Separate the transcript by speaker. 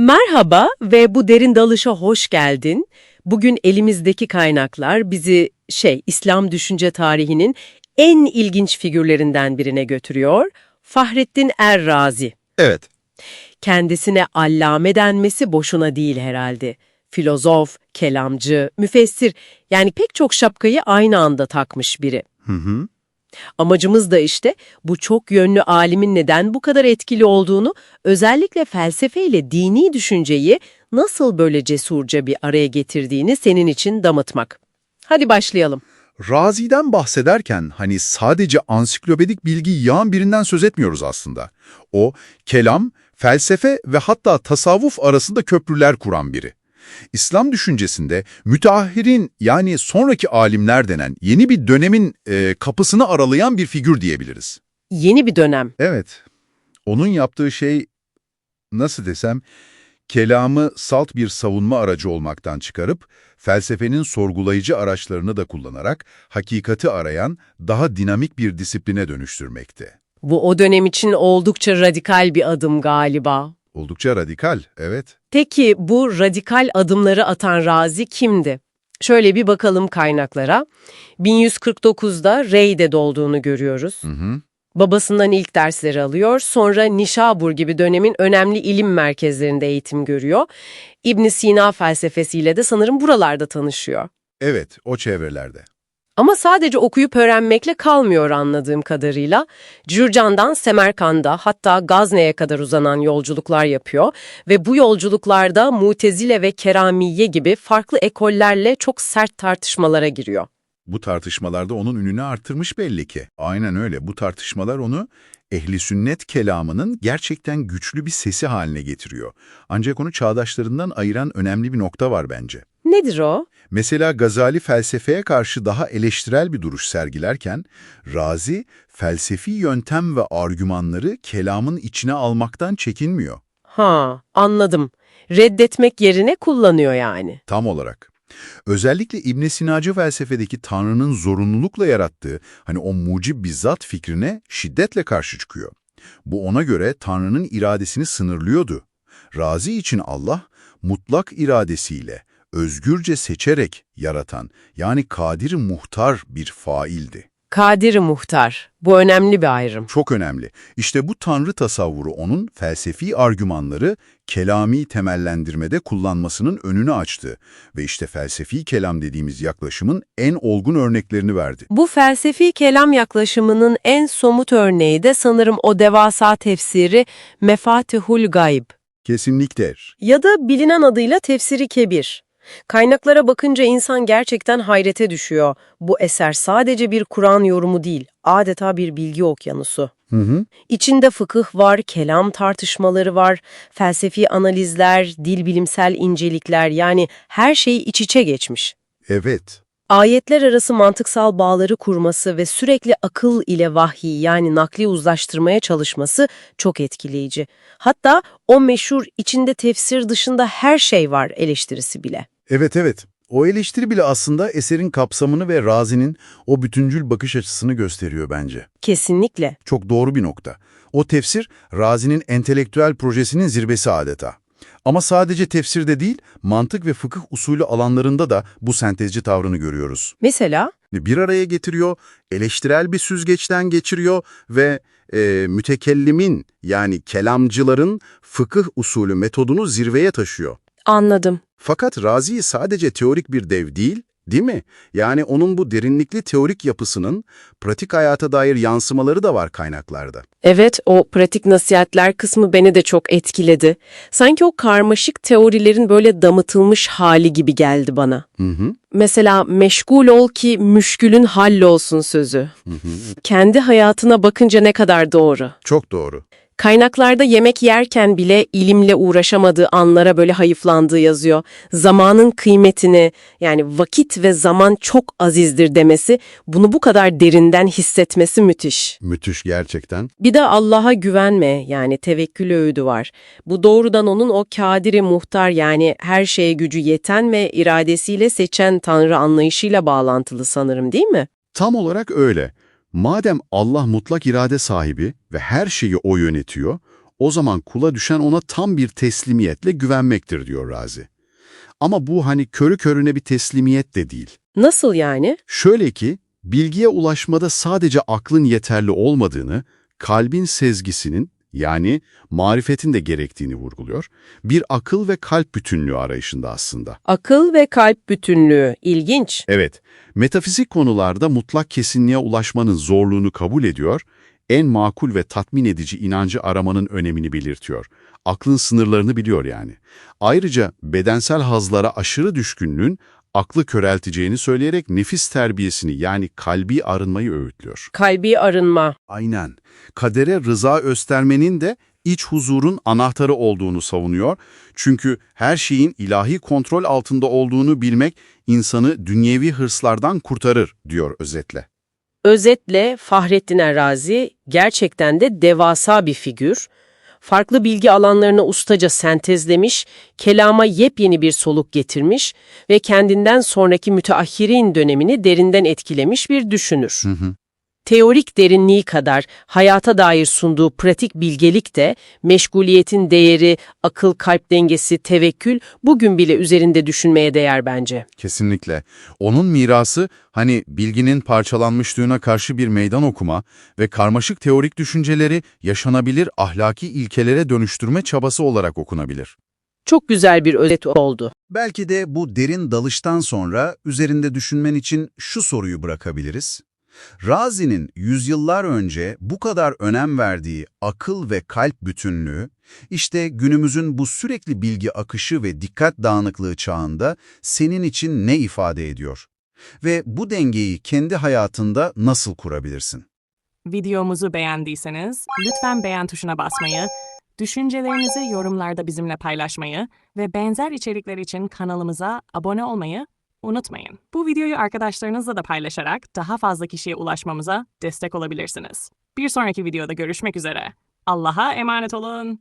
Speaker 1: Merhaba ve bu derin dalışa hoş geldin. Bugün elimizdeki kaynaklar bizi şey İslam düşünce tarihinin en ilginç figürlerinden birine götürüyor. Fahrettin Er-Razi.
Speaker 2: Evet,
Speaker 1: Kendisine allame denmesi boşuna değil herhalde. Filozof, kelamcı, müfessir yani pek çok şapkayı aynı anda takmış biri.
Speaker 2: hı hı.
Speaker 1: Amacımız da işte bu çok yönlü alimin neden bu kadar etkili olduğunu, özellikle felsefeyle dini düşünceyi nasıl böyle cesurca bir araya getirdiğini senin için damıtmak. Hadi başlayalım.
Speaker 2: Razi'den bahsederken hani sadece ansiklopedik bilgi yağan birinden söz etmiyoruz aslında. O, kelam, felsefe ve hatta tasavvuf arasında köprüler kuran biri. İslam düşüncesinde müteahhirin yani sonraki alimler denen yeni bir dönemin e, kapısını aralayan bir figür diyebiliriz.
Speaker 1: Yeni bir dönem.
Speaker 2: Evet, onun yaptığı şey nasıl desem, kelamı salt bir savunma aracı olmaktan çıkarıp, felsefenin sorgulayıcı araçlarını da kullanarak hakikati arayan daha dinamik bir disipline dönüştürmekte.
Speaker 1: Bu o dönem için oldukça radikal bir adım galiba.
Speaker 2: Oldukça radikal, evet.
Speaker 1: Peki bu radikal adımları atan Razi kimdi? Şöyle bir bakalım kaynaklara. 1149'da Rey'de dolduğunu görüyoruz.
Speaker 2: Hı hı.
Speaker 1: Babasından ilk dersleri alıyor, sonra Nişabur gibi dönemin önemli ilim merkezlerinde eğitim görüyor. ibn Sina felsefesiyle de sanırım buralarda tanışıyor.
Speaker 2: Evet, o çevrelerde.
Speaker 1: Ama sadece okuyup öğrenmekle kalmıyor anladığım kadarıyla. Cürcan'dan Semerkand'a hatta Gazne'ye kadar uzanan yolculuklar yapıyor ve bu yolculuklarda Mutezile ve Keramiye gibi farklı ekollerle çok sert tartışmalara giriyor.
Speaker 2: Bu tartışmalarda onun ününü arttırmış belli ki. Aynen öyle. Bu tartışmalar onu ehli sünnet kelamının gerçekten güçlü bir sesi haline getiriyor. Ancak onu çağdaşlarından ayıran önemli bir nokta var bence.
Speaker 1: Nedir o?
Speaker 2: Mesela Gazali felsefeye karşı daha eleştirel bir duruş sergilerken, Razi felsefi yöntem ve argümanları kelamın içine almaktan çekinmiyor.
Speaker 1: Ha, anladım. Reddetmek yerine kullanıyor yani.
Speaker 2: Tam olarak. Özellikle İbn Sinacı felsefedeki Tanrı'nın zorunlulukla yarattığı hani o mucib bizzat fikrine şiddetle karşı çıkıyor. Bu ona göre Tanrı'nın iradesini sınırlıyordu. Razi için Allah mutlak iradesiyle, özgürce seçerek yaratan yani kadir muhtar bir faildi.
Speaker 1: Kadir Muhtar. Bu önemli bir ayrım.
Speaker 2: Çok önemli. İşte bu tanrı tasavvuru onun felsefi argümanları kelami temellendirmede kullanmasının önünü açtı ve işte felsefi kelam dediğimiz yaklaşımın en olgun örneklerini verdi.
Speaker 1: Bu felsefi kelam yaklaşımının en somut örneği de sanırım o devasa tefsiri Mefatihul Gayb
Speaker 2: Kesinlikle.
Speaker 1: ya da bilinen adıyla Tefsiri Kebir. Kaynaklara bakınca insan gerçekten hayrete düşüyor. Bu eser sadece bir Kur'an yorumu değil, adeta bir bilgi okyanusu.
Speaker 2: Hı hı.
Speaker 1: İçinde fıkıh var, kelam tartışmaları var, felsefi analizler, dil bilimsel incelikler yani her şey iç içe geçmiş.
Speaker 2: Evet.
Speaker 1: Ayetler arası mantıksal bağları kurması ve sürekli akıl ile vahyi yani nakli uzlaştırmaya çalışması çok etkileyici. Hatta o meşhur içinde tefsir dışında her şey var eleştirisi bile.
Speaker 2: Evet evet. O eleştiri bile aslında eserin kapsamını ve Razi'nin o bütüncül bakış açısını gösteriyor bence.
Speaker 1: Kesinlikle.
Speaker 2: Çok doğru bir nokta. O tefsir, Razi'nin entelektüel projesinin zirvesi adeta. Ama sadece tefsirde değil, mantık ve fıkıh usulü alanlarında da bu sentezci tavrını görüyoruz.
Speaker 1: Mesela
Speaker 2: Bir araya getiriyor, eleştirel bir süzgeçten geçiriyor ve e, mütekellimin yani kelamcıların fıkıh usulü metodunu zirveye taşıyor.
Speaker 1: Anladım.
Speaker 2: Fakat Razi sadece teorik bir dev değil, değil mi? Yani onun bu derinlikli teorik yapısının pratik hayata dair yansımaları da var kaynaklarda.
Speaker 1: Evet, o pratik nasihatler kısmı beni de çok etkiledi. Sanki o karmaşık teorilerin böyle damıtılmış hali gibi geldi bana.
Speaker 2: Hı hı.
Speaker 1: Mesela meşgul ol ki müşkülün hallolsun sözü. Kendi hayatına bakınca ne kadar doğru.
Speaker 2: Çok doğru.
Speaker 1: Kaynaklarda yemek yerken bile ilimle uğraşamadığı anlara böyle hayıflandığı yazıyor. Zamanın kıymetini yani vakit ve zaman çok azizdir demesi bunu bu kadar derinden hissetmesi müthiş.
Speaker 2: Müthiş gerçekten.
Speaker 1: Bir de Allah'a güvenme yani tevekkül öğüdü var. Bu doğrudan onun o kadiri muhtar yani her şeye gücü yeten ve iradesiyle seçen Tanrı anlayışıyla bağlantılı sanırım değil mi?
Speaker 2: Tam olarak öyle. Madem Allah mutlak irade sahibi ve her şeyi O yönetiyor,
Speaker 3: o zaman kula düşen ona tam bir teslimiyetle güvenmektir diyor Razi. Ama bu hani körü körüne bir teslimiyet de değil.
Speaker 1: Nasıl yani?
Speaker 3: Şöyle ki, bilgiye ulaşmada sadece aklın yeterli olmadığını, kalbin sezgisinin yani marifetin de gerektiğini vurguluyor. Bir akıl ve kalp bütünlüğü arayışında aslında.
Speaker 1: Akıl ve kalp bütünlüğü. İlginç.
Speaker 3: Evet, metafizik konularda mutlak kesinliğe ulaşmanın zorluğunu kabul ediyor, en makul ve tatmin edici inancı aramanın önemini belirtiyor. Aklın sınırlarını biliyor yani. Ayrıca bedensel hazlara aşırı düşkünlüğün aklı körelteceğini söyleyerek nefis terbiyesini yani kalbi arınmayı öğütlüyor.
Speaker 1: Kalbi arınma.
Speaker 2: Aynen. Kadere rıza göstermenin de iç huzurun anahtarı olduğunu savunuyor. Çünkü her şeyin ilahi kontrol altında olduğunu bilmek insanı dünyevi hırslardan kurtarır diyor özetle.
Speaker 1: Özetle Fahrettin Errazi gerçekten de devasa bir figür. Farklı bilgi alanlarını ustaca sentezlemiş, kelama yepyeni bir soluk getirmiş ve kendinden sonraki müteahhirin dönemini derinden etkilemiş bir düşünür. Teorik derinliği kadar hayata dair sunduğu pratik bilgelik de meşguliyetin değeri, akıl kalp dengesi, tevekkül bugün bile üzerinde düşünmeye değer bence.
Speaker 2: Kesinlikle. Onun mirası hani bilginin parçalanmışlığına karşı bir meydan okuma ve karmaşık teorik düşünceleri yaşanabilir ahlaki ilkelere dönüştürme çabası olarak okunabilir.
Speaker 1: Çok güzel bir özet oldu.
Speaker 4: Belki de bu derin dalıştan sonra üzerinde düşünmen için şu soruyu bırakabiliriz. Razi'nin yüzyıllar önce bu kadar önem verdiği akıl ve kalp bütünlüğü, işte günümüzün bu sürekli bilgi akışı ve dikkat dağınıklığı çağında senin için ne ifade ediyor? Ve bu dengeyi kendi hayatında nasıl kurabilirsin?
Speaker 5: Videomuzu beğendiyseniz lütfen beğen tuşuna basmayı, düşüncelerinizi yorumlarda bizimle paylaşmayı ve benzer içerikler için kanalımıza abone olmayı unutmayın. Bu videoyu arkadaşlarınızla da paylaşarak daha fazla kişiye ulaşmamıza destek olabilirsiniz. Bir sonraki videoda görüşmek üzere. Allah'a emanet olun.